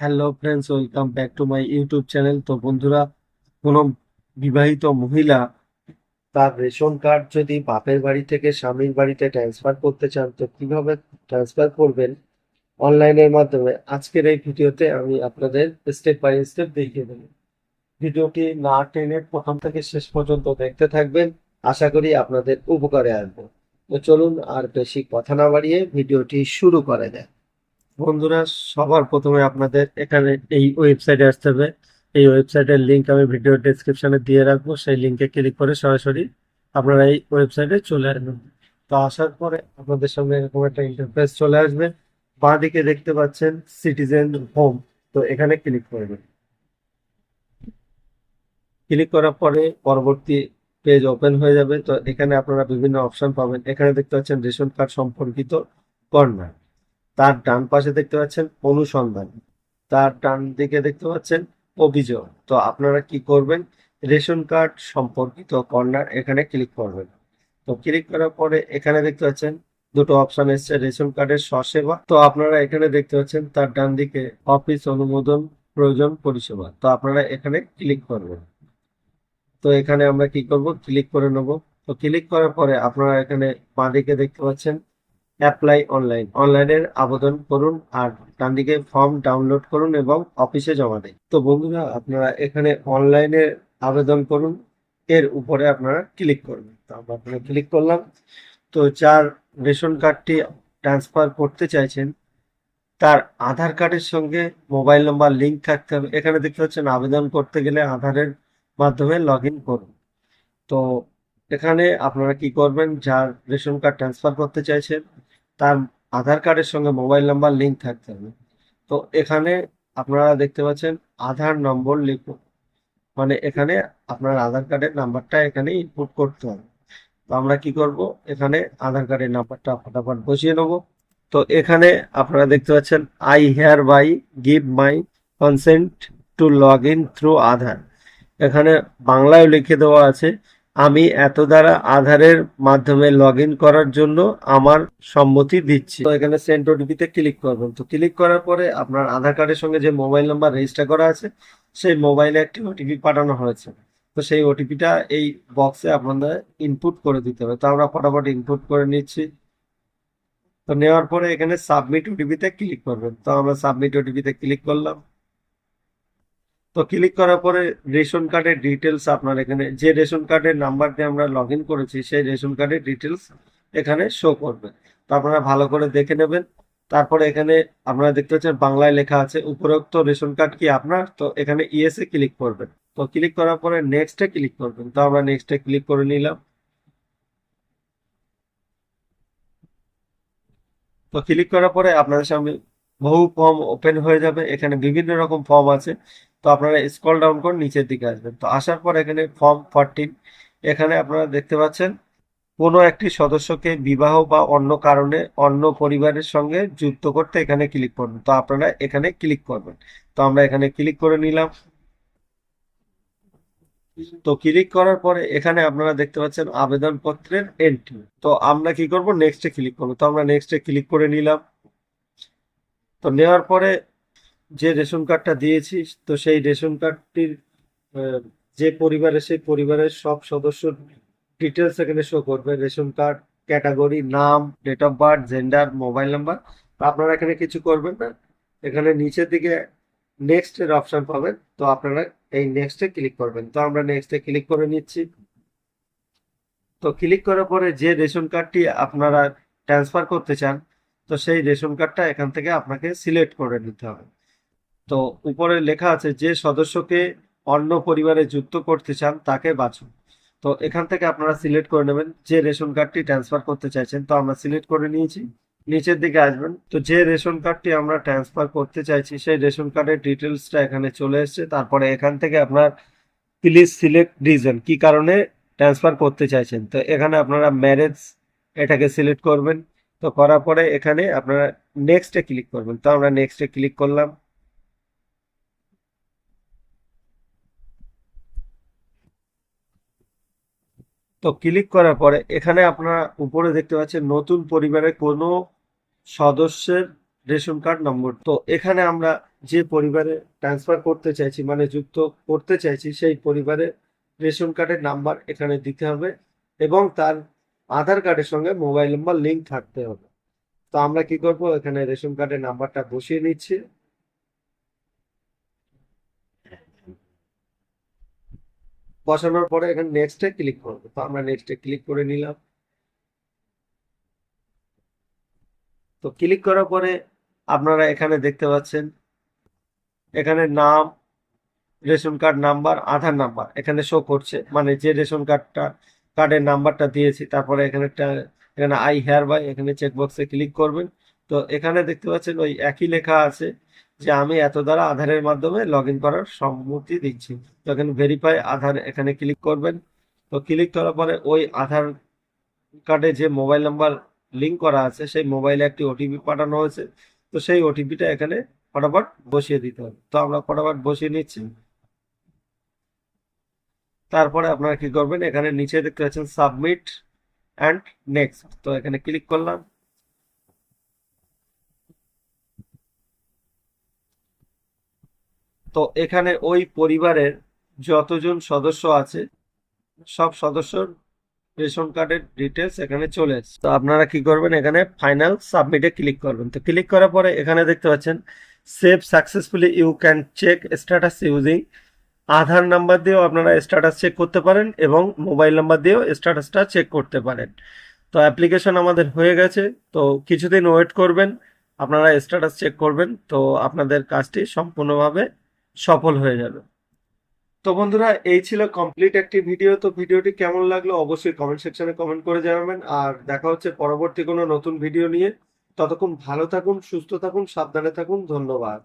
Hello friends welcome back to my YouTube channel তো বন্ধুরা, কোনো বিবাহিত মহিলা তার রেশন কার্ড যদি বাপের বাড়ি থেকে স্বামীর বাড়িতে ট্রান্সফার করতে চান, তো কীভাবে ট্রান্সফার করবেন? অনলাইনের মাধ্যমে আজকের এই ভিডিওতে আমি আপনাদের স্টেপ বাই স্টেপ দেখিয়ে দেবো। ভিডিওটি না টেনে প্রথম থেকে শেষ পর্যন্ত দেখতে থাকবেন। আশা করি আপনাদের উপকারে আসবে। তো চলুন আর বেশি কথা না বাড়িয়ে ভিডিওটি শুরু করা যায় বন্ধুরা, সবার প্রথমে আপনাদের এখানে এই ওয়েবসাইটে আসতে হবে। এই ওয়েবসাইটের লিঙ্ক আমি ভিডিও ডেসক্রিপশনে দিয়ে রাখব। সেই লিংকে ক্লিক করে সরাসরি আপনারা এই ওয়েবসাইটে চলে আসবেন। তো আসার পরে আপনাদের সামনে এরকম একটা ইন্টারফেস চলে আসবে। বাঁ দিকে দেখতে পাচ্ছেন সিটিজেন হোম তো এখানে ক্লিক করবেন। ক্লিক করার পরে পরবর্তী পেজ ওপেন হয়ে যাবে। তো এখানে আপনারা বিভিন্ন অপশন পাবেন। এখানে দেখতে পাচ্ছেন রেশন কার্ড সম্পর্কিত কর্নার। তার ডান পাশে দেখতে পাচ্ছেন অনুসন্ধান। তার ডান দিকে দেখতে পাচ্ছেন অভিযোগ। তো আপনারা কি করবেন? রেশন কার্ড সম্পর্কিত কর্নার এখানে ক্লিক করবেন। তো ক্লিক করার পরে এখানে দেখতে পাচ্ছেন দুটো অপশন এসছে, রেশন কার্ডের স্বসেবা। তো আপনারা এখানে দেখতে পাচ্ছেন তার ডান দিকে অফিস অনুমোদন প্রয়োজন পরিষেবা। তো আপনারা এখানে ক্লিক করবেন। তো এখানে আমরা কি করব? ক্লিক করে নেব। তো ক্লিক করার পরে আপনারা এখানে বাঁ দিকে দেখতে পাচ্ছেন অ্যাপ্লাই অনলাইন অনলাইনের আবেদন করুন আর ডান দিকে ফর্ম ডাউনলোড করুন এবং অফিসে জমা দিন। তো বন্ধুরা, আপনারা এখানে অনলাইনে আবেদন করুন। এর উপরে আপনারা ক্লিক করবেন। তো আমরা ক্লিক করলাম। তো যার রেশন কার্ডটি ট্রান্সফার করতে চাইছেন, তার আধার কার্ডের সঙ্গে মোবাইল নম্বর লিঙ্ক থাকতে হবে। এখানে দেখতে পাচ্ছেন, আবেদন করতে গেলে আধারের মাধ্যমে লগ করুন। তো এখানে আপনারা কি করবেন, যার রেশন কার্ড ট্রান্সফার করতে চাইছেন তার আধার কার্ডের সঙ্গে মোবাইল নাম্বার লিঙ্ক থাকতে হবে। তো এখানে আপনারা দেখতে পাচ্ছেন আধার নম্বর লিখুন মানে এখানে আপনার আধার কার্ডের নাম্বারটা এখানে ইনপুট করতে হবে। তো আমরা কি করব? এখানে আধার কার্ডের নাম্বারটা ফটাফট বসিয়ে নেব। তো এখানে আপনারা দেখতে পাচ্ছেন I hereby give my consent to log in through Aadhaar. এখানে বাংলায় লিখে দেওয়া আছে আমি এত দ্বারা আধারের মাধ্যমে লগ করার জন্য আমার সম্মতি দিচ্ছি। তো এখানে সেন্ট ওটিপিতে ক্লিক করবেন। তো ক্লিক করার পরে আপনার আধার কার্ডের সঙ্গে যে মোবাইল নাম্বার রেজিস্টার করা আছে, সেই মোবাইলে একটি ওটিপি পাঠানো হয়েছে। তো সেই ওটিপিটা এই বক্সে আপনাদের ইনপুট করে দিতে হবে। তো আমরা ফটাফট ইনপুট করে নিচ্ছি। তো নেওয়ার পরে এখানে সাবমিট ওটিপিতে ক্লিক করবেন। তো আমরা সাবমিট ওটিপিতে ক্লিক করলাম। তো ক্লিক করার পরে রেশন কার্ডের ডিটেলস আপনার এখানে, যে রেশন কার্ডের নাম্বার দিয়ে আমরা লগ করেছি, সেই রেশন কার্ডের ডিটেলস এখানে শো করবে। তো আপনারা ভালো করে দেখে নেবেন। তারপরে এখানে আপনারা দেখতে পাচ্ছেন বাংলায় লেখা আছে, উপরোক্ত রেশন কার্ড কি আপনার? তো এখানে ইএসএ ক্লিক করবেন। তো ক্লিক করার পরে নেক্সটে ক্লিক করবেন। তো আমরা নেক্সটে ক্লিক করে নিলাম। তো ক্লিক করার পরে আপনাদের সামনে বহু ফর্ম ওপেন হয়ে যাবে। এখানে বিভিন্ন রকম ফর্ম আছে। তো আপনারা স্ক্রল ডাউন করে নিচের দিকে আসবেন। তো আসার পর এখানে ফর্ম ফরটিন এখানে আপনারা দেখতে পাচ্ছেন, কোনো একটি সদস্যকে বিবাহ বা অন্য কারণে অন্য পরিবারের সঙ্গে যুক্ত করতে এখানে ক্লিক করবেন। তো আপনারা এখানে ক্লিক করবেন। তো আমরা এখানে ক্লিক করে নিলাম। তো ক্লিক করার পরে এখানে আপনারা দেখতে পাচ্ছেন আবেদনপত্রের এন্ট্রি তো আমরা কি করব? নেক্সটে ক্লিক করব। তো আমরা নেক্সটে ক্লিক করে নিলাম। তো নেওয়ার পরে যে রেশন কার্ডটা দিয়েছি তো সেই রেশন কার্ডটির যে পরিবারের সেই পরিবারের সব সদস্য ডিটেলস এখানে শো করবে। রেশন কার্ড ক্যাটাগরি নাম date of birth gender mobile number আপনারা এখানে কিছু করবেন না। এখানে নিচের দিকে নেক্সট এর অপশন পাবেন। তো আপনারা এই নেক্সটে ক্লিক করবেন। তো আমরা নেক্সটে ক্লিক করে নিচ্ছি। তো ক্লিক করার পরে যে রেশন কার্ডটি আপনারা ট্রান্সফার করতে চান তো সেই রেশন কার্ডটা এখান থেকে আপনাকে সিলেক্ট করে নিতে হবে। তো উপরে লেখা আছে, যে সদস্যকে অন্য পরিবারে যুক্ত করতে চান তাকে বাছুন। তো এখান থেকে আপনারা সিলেক্ট করে নেবেন যে রেশন কার্ডটি ট্রান্সফার করতে চাইছেন। তো আমরা সিলেক্ট করে নিয়েছি, নিচের দিকে আসবেন। তো যে রেশন কার্ডটি আমরা ট্রান্সফার করতে চাইছি, সেই রেশন কার্ডের ডিটেলসটা এখানে চলে এসেছে। তারপরে এখান থেকে আপনার প্লিজ সিলেক্ট রিজন, কি কারণে ট্রান্সফার করতে চাইছেন। তো এখানে আপনারা ম্যারেজ এটাকে সিলেক্ট করবেন। তো করার পরে এখানে আপনারা নেক্সটে ক্লিক করবেন। তো আমরা নেক্সটে ক্লিক করলাম। তো ক্লিক করার পরে এখানে আপনারা উপরে দেখতে পাচ্ছেন নতুন পরিবারের কোনো সদস্যের রেশন কার্ড নম্বর। তো এখানে আমরা যে পরিবারে ট্রান্সফার করতে চাইছি মানে যুক্ত করতে চাইছি, সেই পরিবারে রেশন কার্ডের নাম্বার এখানে দিতে হবে এবং তার আধার কার্ডের সঙ্গে মোবাইল নাম্বার লিঙ্ক থাকতে হবে। তো আমরা কি করব? এখানে রেশন কার্ডের নাম্বারটা বসিয়ে নিচ্ছি। বসানোর পরে এখানে নেক্সটে ক্লিক করব। তো আমরা নেক্সটে ক্লিক করে নিলাম। তো ক্লিক করার পরে আপনারা এখানে দেখতে পাচ্ছেন, এখানে নাম, ration card number, Aadhaar number এখানে শো করছে। মানে যে রেশন কার্ডটা কার্ডের নাম্বারটা দিয়েছি, তারপরে এখানে একটা, এখানে আই হেয়ার বাই এখানে চেকবক্সে ক্লিক করবেন। তো এখানে দেখতে পাচ্ছেন ওই একই লেখা আছে যে আমি এত দ্বারা আধারের মাধ্যমে লগ করার সম্মতি দিচ্ছি। তো এখানে ভেরিফাই আধার এখানে ক্লিক করবেন। তো ক্লিক করার পরে ওই আধার কার্ডে যে মোবাইল নাম্বার লিঙ্ক করা আছে, সেই মোবাইলে একটি ওটিপি পাঠানো হয়েছে। তো সেই ওটিপিটা এখানে ফটাফট বসিয়ে দিতে হবে। তো আমরা ফটাফট বসিয়ে নিচ্ছি। তারপরে আপনারা কি করবেন, এখানে নিচে দেখতে পাচ্ছেন সাবমিট অ্যান্ড নেক্সট। তো এখানে ক্লিক করলাম। তো এখানে ওই পরিবারের যতজন সদস্য আছে, সব সদস্যর রেশন কার্ডের ডিটেলস এখানে চলে এসেছে। তো আপনারা কি করবেন, এখানে ফাইনাল সাবমিটে ক্লিক করবেন। তো ক্লিক করার পরে এখানে দেখতে পাচ্ছেন, save successfully you can check status using Aadhaar number দিয়েও আপনারা স্ট্যাটাস চেক করতে পারেন এবং মোবাইল নাম্বার দিয়েও স্ট্যাটাসটা চেক করতে পারেন। তো অ্যাপ্লিকেশন আমাদের হয়ে গেছে, তো কিছুদিন ওয়েট করবেন, আপনারা স্ট্যাটাস চেক করবেন, তো আপনাদের কাজটি সম্পূর্ণভাবে সফল হয়ে যাবে। তো বন্ধুরা, এই ছিল কমপ্লিট একটি ভিডিও তো ভিডিওটি কেমন লাগল অবশ্যই কমেন্ট সেকশনে কমেন্ট করে জানাবেন, আর দেখা হচ্ছে পরবর্তী কোনো নতুন ভিডিও নিয়ে। ততক্ষণ ভালো থাকুন, সুস্থ থাকুন, সাবধানে থাকুন, ধন্যবাদ।